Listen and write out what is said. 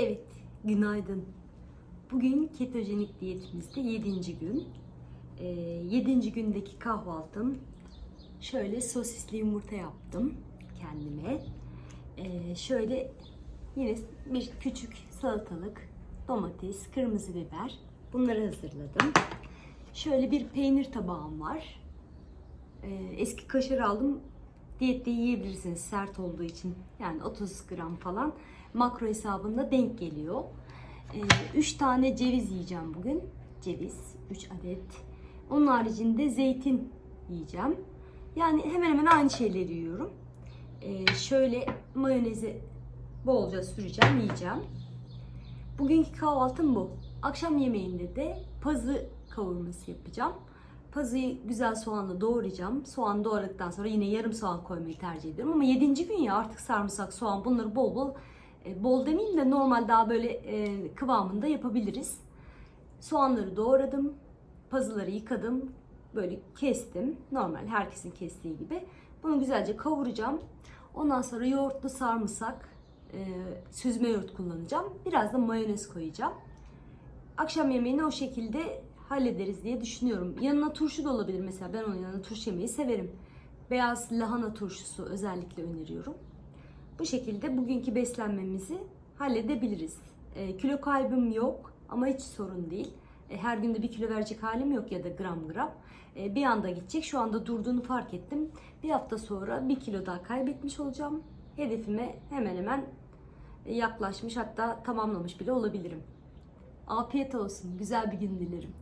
Evet, günaydın. Bugün ketojenik diyetimizde 7. gün. 7. gündeki kahvaltım şöyle sosisli yumurta yaptım kendime. Ee, şöyle yine bir küçük salatalık, domates, kırmızı biber bunları hazırladım. Şöyle bir peynir tabağım var. Ee, eski kaşar aldım. Diyette yiyebilirsiniz sert olduğu için. Yani 30 gram falan makro hesabında denk geliyor. 3 tane ceviz yiyeceğim bugün. Ceviz 3 adet. Onun haricinde zeytin yiyeceğim. Yani hemen hemen aynı şeyleri yiyorum. Ee, şöyle mayonezi bolca süreceğim, yiyeceğim. Bugünkü kahvaltım bu. Akşam yemeğinde de pazı kavurması yapacağım. Pazıyı güzel soğanla doğrayacağım. Soğan doğradıktan sonra yine yarım soğan koymayı tercih ediyorum. Ama 7. gün ya artık sarımsak, soğan bunları bol bol e, bol demeyeyim de normal daha böyle e, kıvamında yapabiliriz. Soğanları doğradım. Pazıları yıkadım. Böyle kestim. Normal herkesin kestiği gibi. Bunu güzelce kavuracağım. Ondan sonra yoğurtlu sarımsak, e, süzme yoğurt kullanacağım. Biraz da mayonez koyacağım. Akşam yemeğini o şekilde hallederiz diye düşünüyorum. Yanına turşu da olabilir mesela. Ben onun yanına turşu yemeyi severim. Beyaz lahana turşusu özellikle öneriyorum. Bu şekilde bugünkü beslenmemizi halledebiliriz. E, kilo kaybım yok ama hiç sorun değil. E, her günde bir kilo verecek halim yok ya da gram gram. E, bir anda gidecek. Şu anda durduğunu fark ettim. Bir hafta sonra bir kilo daha kaybetmiş olacağım. Hedefime hemen hemen yaklaşmış hatta tamamlamış bile olabilirim. Afiyet olsun. Güzel bir gün dilerim.